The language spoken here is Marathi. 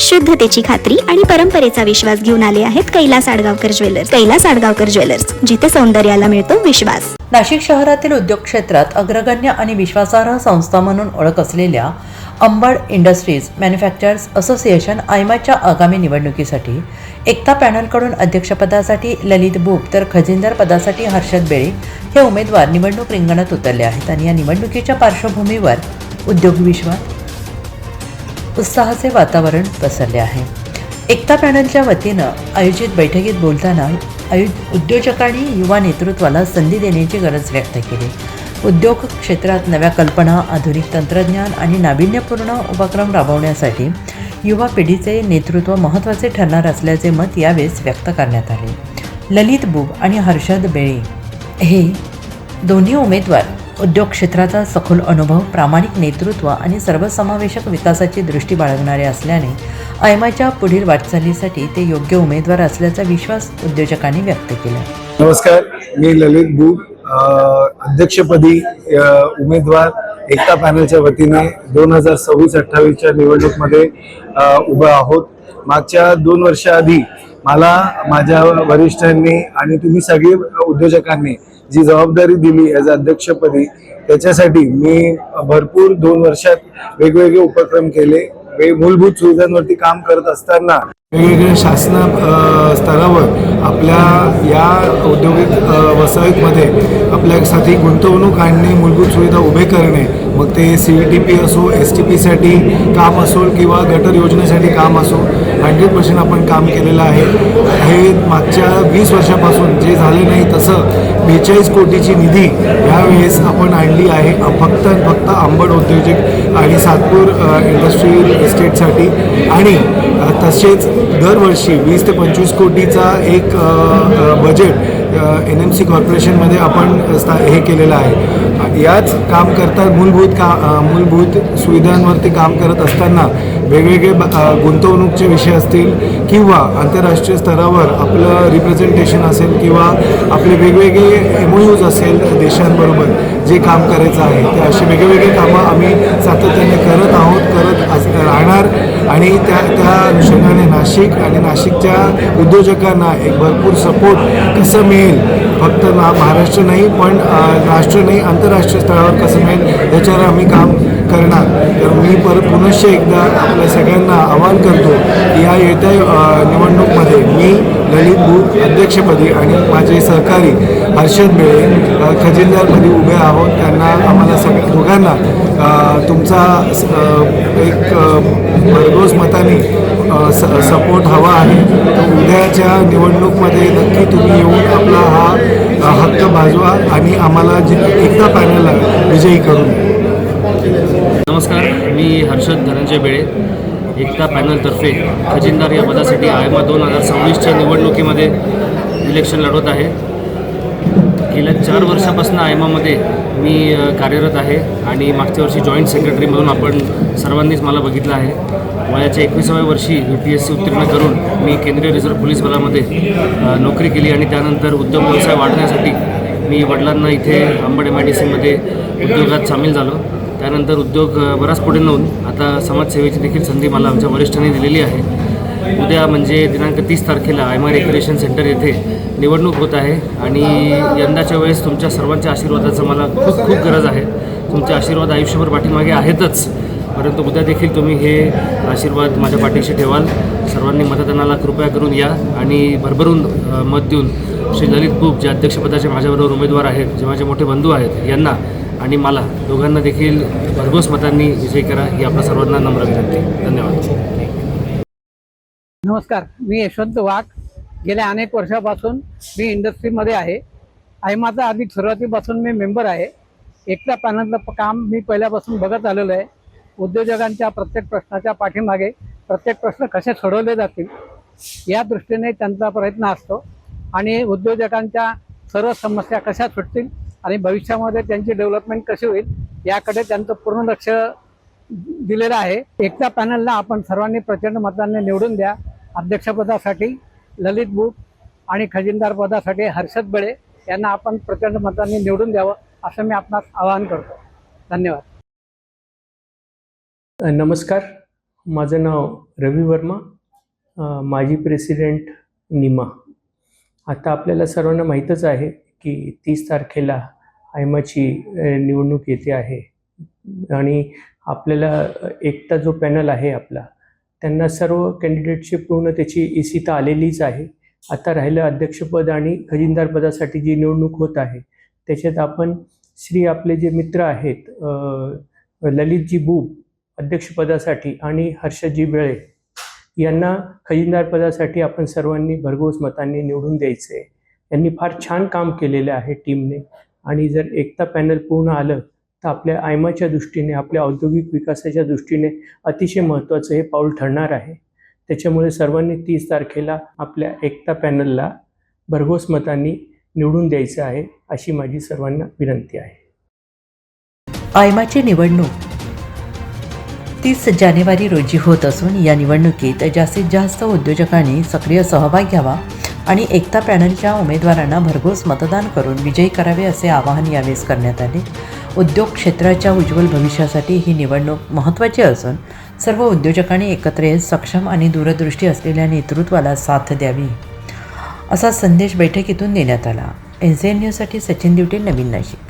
शुद्धतेची खात्री आणि परंपरेचा विश्वास घेऊन आले आहेत कैलास आडगावकर ज्वेलर्स. कैलास आडगावकर ज्वेलर्स जिथे सौंदर्याला मिळतो विश्वास. नाशिक शहरातील उद्योग क्षेत्रात अग्रगण्य आणि विश्वासार्ह संस्था म्हणून ओळख असलेल्या अंबड इंडस्ट्रीज मॅन्युफॅक्चरर्स असोसिएशन आयमाच्या आगामी निवडणुकीसाठी एकता पॅनलकडून अध्यक्षपदासाठी ललित बुप तर खजिनदार पदासाठी हर्षद बेळे हे उमेदवार निवडणूक रिंगणात उतरले आहेत आणि या निवडणुकीच्या पार्श्वभूमीवर उद्योग विश्वात उत्साहाचे वातावरण पसरले आहे. एकता पॅनलच्या वतीनं आयोजित बैठकीत बोलताना आयु उद्योजकांनी युवा नेतृत्वाला संधी देण्याची गरज व्यक्त केली. उद्योग क्षेत्रात नव्या कल्पना आधुनिक तंत्रज्ञान आणि नाविन्यपूर्ण उपक्रम राबवण्यासाठी युवा पिढीचे नेतृत्व महत्त्वाचे ठरणार असल्याचे मत यावेळेस व्यक्त करण्यात आले. ललित बुब आणि हर्षद बेळे हे दोन्ही उमेदवार उद्योग क्षेत्राचा सखोल अनुभव प्रामाणिक नेतृत्व आणि सर्वसमावेशक विकासाची दृष्टी बाळगणारे असल्याने आयमाच्या पुढील वाटचालीसाठी ते योग्य उमेदवार असल्याचा विश्वास उद्योजकांनी व्यक्त केला. नमस्कार मी ललित बूब अध्यक्षपदी उमेदवार एकता पॅनलच्या वतीने दोन हजार सव्वीस अठ्ठावीसच्या निवडणूकमध्ये उभं आहोत. मागच्या दोन वर्षाआधी मला माझ्या वरिष्ठांनी आणि तुम्ही सगळे उद्योजकांनी जी जबाबदारी दिली ॲज अध्यक्षपदी त्याच्यासाठी मी भरपूर दोन वर्षात वेगवेगळे उपक्रम केले. मूलभूत सुविधांवरती काम करत असताना वेगवेगळ्या शासना स्तरावर आपल्या या औद्योगिक अ, वसाहतीमध्ये आपल्यासाठी गुंतवणूक आणणे मूलभूत सुविधा उभे करणे मग ते सी ई टी पी असो एस टी पीसाठी काम असो किंवा गटर योजनेसाठी काम असो हंड्रेड पर्सेंट आपण काम केलेलं आहे. हे मागच्या वीस वर्षापासून जे झाले नाही तसं बेचाळीस कोटीची निधी यावेळेस आपण आणली आहे. फक्त आणि फक्त आंबड उद्योजक आणि सातपूर इंडस्ट्रीयल इंडस्ट्रियल इस्टेटसाठी आणि तसेच दरवर्षी वीस ते पंचवीस कोटीचा एक बजेट एन एम सी कॉर्पोरेशनमध्ये आपण स्था हे केलेलं आहे. याच काम करता मूलभूत का मूलभूत सुविधांवरती काम करत असताना वेगवेगळे गुंतवणूकचे विषय असतील किंवा आंतरराष्ट्रीय स्तरावर आपलं रिप्रेझेंटेशन असेल किंवा आपले वेगवेगळे एम यूज असेल देशांबरोबर जे काम करायचं आहे ते असे वेगवेगळे कामं आम्ही सातत्याने करत आहोत करत अस राहणार. आणि त्या त्या अनुषंगाने नाशिक आणि नाशिकच्या उद्योजकांना एक भरपूर सपोर्ट कसं मिळेल? फक्त ना महाराष्ट्र नाही पण राष्ट्र नाही आंतरराष्ट्रीय स्तरावर कसं मिळेल? याच्यावर आम्ही काम करणार. तर मी परत पुनश्च एकदा आपल्या सगळ्यांना आवाहन करतो की या येत्या निवडणूकमध्ये मी ललित बुक अध्यक्षपदी आणि माझे सहकारी हर्षद बेळे खजिनदारपदी उभे आहोत. त्यांना आम्हाला सगळ्या दोघांना तुमचा एक भरघोस मताने स सपोर्ट हवा आहे. तर उद्याच्या निवडणूकमध्ये नक्की तुम्ही येऊन आपला हा हक्क बाजवा आणि आम्हाला जे एकदा पॅनलला विजयी करून नमस्कार. मी हर्षद धनंजय बेळे. एकता पॅनलतर्फे खजिनदार या पदासाठी आयमा दोन हजार सव्वीसच्या निवडणुकीमध्ये इलेक्शन लढवत आहे. गेल्या चार वर्षापासून आयमामध्ये मी कार्यरत आहे आणि मागच्या वर्षी जॉईंट सेक्रेटरी म्हणून आपण सर्वांनीच मला बघितलं आहे. वयाच्या एकविसाव्या वर्षी यू पी एस सी उत्तीर्ण करून मी केंद्रीय रिझर्व्ह पोलीस बलामध्ये नोकरी केली आणि त्यानंतर उद्योग व्यवसाय वाढण्यासाठी मी वडिलांना इथे अंबड एम आय डी सीमध्ये उद्योगात सामील झालो. त्यानंतर उद्योग बराच पुढे नेऊन आता समाजसेवेची देखील संधी मला आमच्या वरिष्ठांनी दिलेली आहे. उद्या म्हणजे दिनांक तीस तारखेला आय माय रेक्रिएशन सेंटर येथे निवडणूक होत आहे आणि यंदाच्या वेळेस तुमच्या सर्वांच्या आशीर्वादाचं मला खूप खूप गरज आहे. तुमचे आशीर्वाद आयुष्यभर पाठीमागे आहेतच. परंतु उद्या देखील तुम्ही हे आशीर्वाद माझ्या पाठीशी ठेवाल. सर्वांनी मतदानाला कृपया करून या आणि भरभरून मत देऊन श्री ललित बुक जे अध्यक्षपदाचे माझ्याबरोबर उमेदवार आहेत जे माझे मोठे बंधू आहेत यांना आणि मला दोघांना देखील भरघोस मतांनी विजय करा ही आपल्या सर्वांना नम्र विनंती. धन्यवाद. नमस्कार मी यशवंत वाघ. गेल्या अनेक वर्षापासून मी इंडस्ट्रीमध्ये आहे. आयमाचा आधी सुरुवातीपासून मी मेंबर आहे. एकट्या पॅनलचं काम मी पहिल्यापासून बघत आलेलो आहे. उद्योजकांच्या प्रत्येक प्रश्नाच्या पाठीमागे प्रत्येक प्रश्न कसे सोडवले जातील या दृष्टीने त्यांचा प्रयत्न असतो. आणि उद्योजकांच्या सर्व समस्या कशा सुटतील आणि भविष्यामध्ये त्यांची डेव्हलपमेंट कशी होईल याकडे त्यांचं पूर्ण लक्ष दिलेलं आहे. एकता पॅनलला आपण सर्वांनी प्रचंड मतांनी निवडून द्या. अध्यक्षपदासाठी ललित बुक आणि खजिनदार पदासाठी हर्षद बळे यांना आपण प्रचंड मतांनी निवडून द्यावं असं मी आपणास आवाहन करतो. धन्यवाद. नमस्कार. माझं नाव रवी वर्मा. माजी प्रेसिडेंट निमा. आता आपल्याला सर्वांना माहीतच आहे की तीस तारखेला आयमाची निवडणूक येते आहे. आणि आपल्याला एकटा जो पॅनल आहे आपला त्यांना सर्व कॅन्डिडेटची पूर्ण त्याची इसिता आलेलीच आहे. आता राहिलं अध्यक्षपद आणि खजिनदारपदासाठी जी निवडणूक होत आहे त्याच्यात आपण श्री आपले जे मित्र आहेत ललितजी बूब अध्यक्षपदासाठी आणि हर्षजी बेळे यांना खजिनदारपदासाठी आपण सर्वांनी भरघोस मतांनी निवडून द्यायचे आहे यांनी फार छान काम केलेलं आहे टीमने. आणि जर एकता पॅनल पूर्ण आलं तर आपल्या आयमाच्या दृष्टीने आपल्या औद्योगिक विकासाच्या दृष्टीने अतिशय महत्त्वाचं हे पाऊल ठरणार आहे. त्याच्यामुळे सर्वांनी तीस तारखेला आपल्या एकता पॅनलला भरघोस मतांनी निवडून द्यायचं आहे अशी माझी सर्वांना विनंती आहे. आयमाची निवडणूक तीस जानेवारी रोजी होत असून या निवडणुकीत जास्तीत जास्त उद्योजकांनी सक्रिय सहभाग घ्यावा आणि एकता पॅनलच्या उमेदवारांना भरघोस मतदान करून विजयी करावे असे आवाहन यावेळेस करण्यात आले. उद्योग क्षेत्राच्या उज्ज्वल भविष्यासाठी ही निवडणूक महत्त्वाची असून सर्व उद्योजकांनी एकत्र येत सक्षम आणि दूरदृष्टी असलेल्या नेतृत्वाला साथ द्यावी. असा संदेश बैठकीतून देण्यात आला. एन सी एन न्यूजसाठी सचिन दिवटे नवीन नाशिक.